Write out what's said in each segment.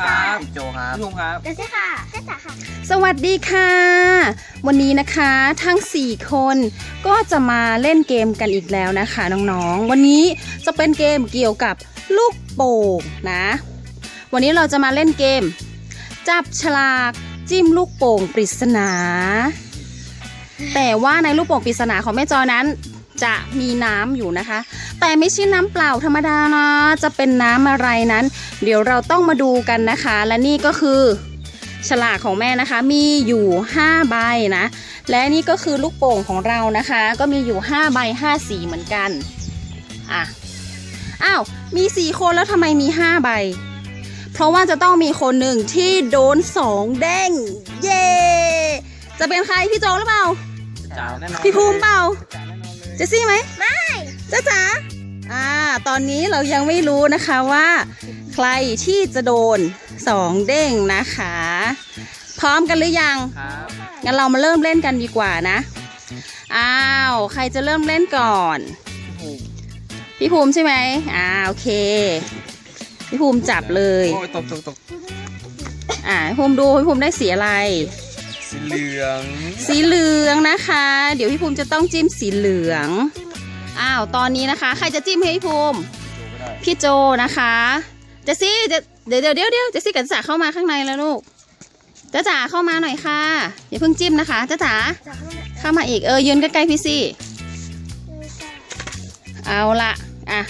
ครับโจครับพี่ภูมิครับเดี๋ยวสิค่ะเจ๊จ๋าค่ะ สวัสดีค่ะ วันนี้นะคะทั้ง 4 คนก็จะมาเล่นเกมกันอีกแล้วนะคะน้องๆ วันนี้จะเป็นเกมเกี่ยวกับลูกโป่งนะ วันนี้เราจะมาเล่นเกม จับฉลากจิ้มลูกโป่งปริศนา แต่ว่าในลูกโป่งปริศนาของแม่จอยนั้น จะมีน้ำอยู่นะคะ แต่ไม่ใช่น้ำเปล่าธรรมดานะจะเป็นน้ำอะไรนั้น เดี๋ยวเราต้องมาดูกันนะคะ และนี่ก็คือฉลากของแม่นะคะมีอยู่ 5 ใบนะ และนี่ก็คือลูกโป่งของเรานะคะ ก็มีอยู่ 5 ใบ 5 สีเหมือนกันอะอ้าวมี 4 คนแล้วทำไมมี 5 ใบ เพราะว่าจะต้องมีคนหนึ่งที่โดน 2 เด้ง เย่จะเป็นใครพี่โจหรือเปล่าจ๋าแน่นอนพี่ภูมิเปล่า จ๋าแน่นอนเลยเจสซี่ไหมไม่จ้าจ๋าอ่า ตอนนี้เรายังไม่รู้นะคะว่า ใครที่จะโดนสองเด้งนะคะ พร้อมกันหรือยังครับงั้นเรามาเริ่มเล่นกันดีกว่านะ อ้าว ใครจะเริ่มเล่นก่อน พี่ภูมิพี่ภูมิใช่ไหมอ่าโอเค พี่ภูมิจับเลย โอ้ยตกตกตกอ่าพี่ภูมิดูพี่ภูมิได้สีอะไร สีเหลือง สีเหลืองนะคะ เดี๋ยวพี่ภูมิจะต้องจิ้มสีเหลือง อ้าว ตอนนี้นะคะ ใครจะจิ้มให้พี่ภูมิโจก็ได้พี่โจนะคะเจสซี่เจเดี๋ยวเดี๋ยวเดี๋ยวเดี๋ยวเจสซี่กับจ๊ะจ๋าเข้ามาข้างในแล้วลูกจ๊ะจ๋าเข้ามาหน่อยค่ะ อย่าเพิ่งจิ้มนะคะจ๊ะจ๋าจ๋าเข้ามาเข้ามาอีกเออยืนใกล้ๆพี่ซี่ เอาละอะ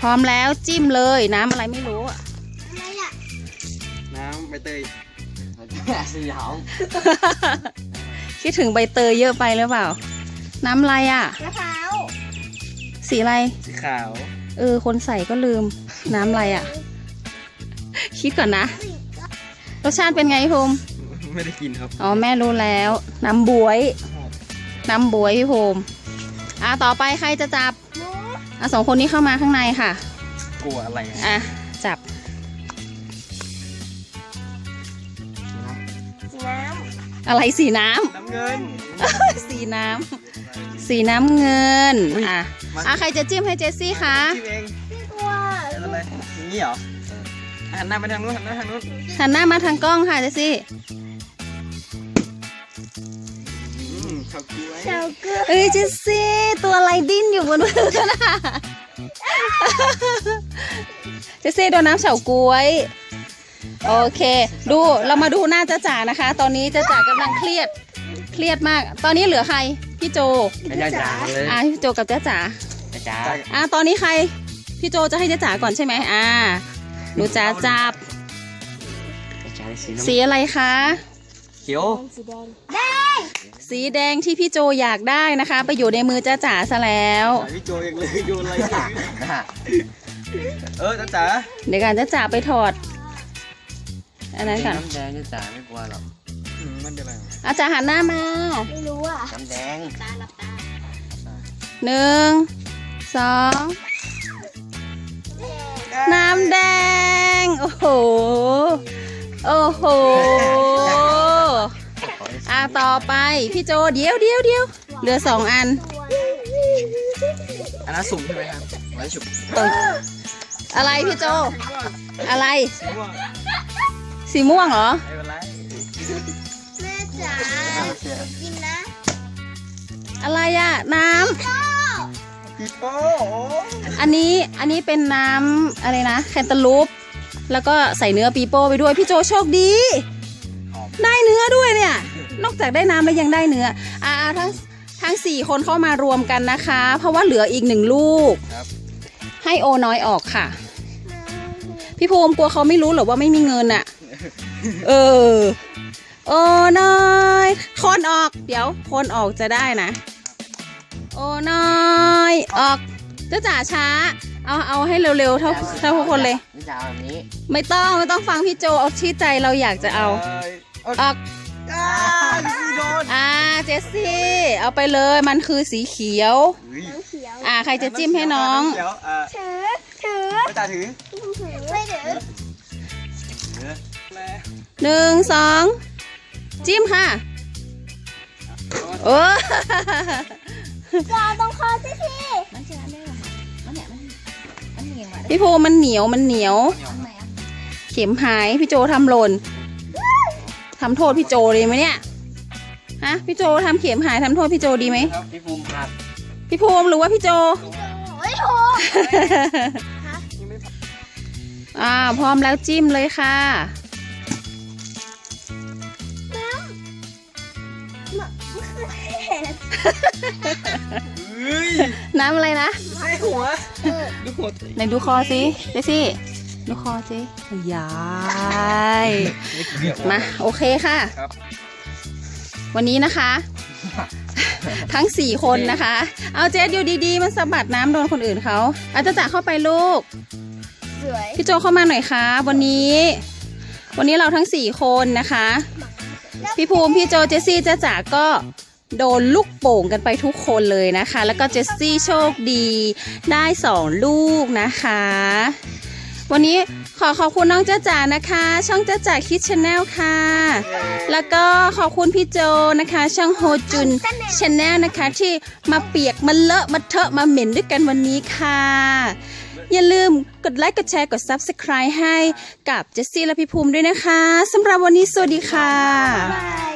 พร้อมแล้วจิ้มเลยน้ำอะไรไม่รู้อะอะไรอะน้ำใบเตย สีขาวคิดถึงใบเตยเยอะไปหรือเปล่า น้ำอะไรอะ มะพร้าวสีอะไร สีขาว เออ คนใส่ก็ลืม น้ำอะไรอะ คิดก่อนนะสีรสชาติเป็นไงพี่ภูมิไม่ได้กินครับ อ๋อ แม่รู้แล้ว น้ำบวย น้ำบวยพี่ภูมิอะต่อไปใครจะจับ หนูอะสองคนนี้เข้ามาข้างในค่ะ กลัวอะไรอะอะ จับ อะไรสีน้น้ำเงินำ สีน้ำ สีน้ำเงิน อุ๊ยอะมา อะใครจะจิ้มให้เจสซี่คะจิ้มเองำตัวเป็นอะไรอย่างนี้เหรอหันหน้าไปทางนู้นหันหน้าทางนู้นหันหน้ามาทางกล้องค่ะเจสซี่อืมชอบกล้วยเชาเกลือเอ้ยเจสซี่ตัวอะไรดิ้นอยู่บนพื้นน่ะเจสซี่โดนน้ำเฉาก๊วย โอเค ดูเรามาดูหน้าจ้าจ๋านะคะ ตอนนี้จ้าจ๋ากำลังเครียดเครียดมาก ตอนนี้เหลือใครพี่โจจ้าจ๋าเลยอะพี่โจกับจ้าจ๋าจ้าจ๋าอะตอนนี้ใครพี่โจจะให้จ้าจ๋าก่อนใช่ไหมอ่าหนูจ๋าจับจ้าจ๋าสีน้ำสีอะไรคะเขียวสีแดงสีแดงที่พี่โจอยากได้นะคะ ไปอยู่ในมือจ้าจ๋าซะแล้วถ่ายพี่โจเองเลยโยนอะไรเออจ๋าจ๋าเดี๋ยวกันจ้าจ๋าไปถอด อันนั้นก่อนน้ำแดงจ้าจ๋าไม่กลัวหรอกอืมมันเป็นอะไรวะอาจารย์หันหน้ามาไม่รู้อะน้ำแดงตาหลับตาหนึ่งสองน้ำแดง โอ้โห โอ้โหอะต่อไปพี่โจเดี๋ยวเดี๋ยวเดี๋ยวเหลือสองอันอันนั้นสุ่มใช่ไหมครับไว้ฉุบเอออะไรพี่โจ อะไร สีม่วงสีม่วงเหรอ ไม่เป็นไรแม่จ๋ากินนะอะไรอะน้ปีโป้โอ้ำอันนี้อันนี้เป็นน้ำอะไรนะแคนตาลูป แล้วก็ใส่เนื้อปีโป้ไปด้วย พี่โจโชคดีได้เนื้อด้วยเนี่ย นอกจากได้น้ำแล้วยังได้เนื้ออ่าทั้งทั้งสี่คนเข้ามารวมกันนะคะ เพราะว่าเหลืออีกหนึ่งลูก ครับให้โอน้อยออกค่ะ พี่ภูมิกลัวเขาไม่รู้เหรอว่าไม่มีเงินอะ เออ โอน้อยคนออกเดี๋ยวคนออกจะได้นะ โอน้อยออกจ้าจ๋าช้า เอาเอาให้เร็วๆเท่าเท่าทุกคนเลยจ้าจ๋าแบบนี้ไม่ต้องไม่ต้องฟังพี่โจเอาที่ใจเราอยากจะเอาเอาออกอ่าสีโดนอ่าเจสซี่เอาไปเลยมันคือสีเขียวอุ้ยเขียวอ่าใครจะจิ้มให้น้อง เดี๋ยวอ่าถือถือ ไม่ตาถือถือไม่ถือถือแล้ว หนึ่งสองจิ้มค่ะ โอ้จ๋าต้องคอสิทีพี่ภูมิมันเหนียวมันเหนียว เข็มหายพี่โจทำหล่นทำโทษพี่โจดีไหมเนี่ยฮะพี่โจทำเข็มหายทำโทษพี่โจดีไหมครับพี่ภูมิครับพี่ภูมิหรือว่าพี่โจโอ้ยโหอ่าพร้อมแล้วจิ้มเลยค่ะ น้ำอะไรนะใช่หัวดูหัวตัวเองไหนดูคอสิเจซี่ดูคอสิยายมาโอเคค่ะครับวันนี้นะคะ ทั้งสี่คนนะคะ เอาเจสอยู่ดีๆ มันสะบัดน้ำโดนคนอื่นเขาอาจจะจากเข้าไปลูกสวยพี่โจเข้ามาหน่อยค่ะ วันนี้ วันนี้เราทั้งสี่คนนะคะ พี่ภูมิพี่โจเจสซี่เจ้าจ๋าก็ โดนลูกโป่งกันไปทุกคนเลยนะคะ แล้วก็เจสซี่โชคดีได้สองลูกนะคะ วันนี้ขอขอบคุณน้องเจ้าจ๋านะคะ ช่องเจ้าจ๋าคิดชาแนลค่ะ แล้วก็ขอบคุณพี่โจนะคะ ช่องโฮจุนชาแนลนะคะ ที่มาเปียกมาเลอะมาเทอะมาเหม็นด้วยกันวันนี้ค่ะ อย่าลืมกดไลค์กดแชร์กด Subscribe ให้กับเจสซี่และพี่ภูมิด้วยนะคะสำหรับวันนี้สวัสดีค่ะ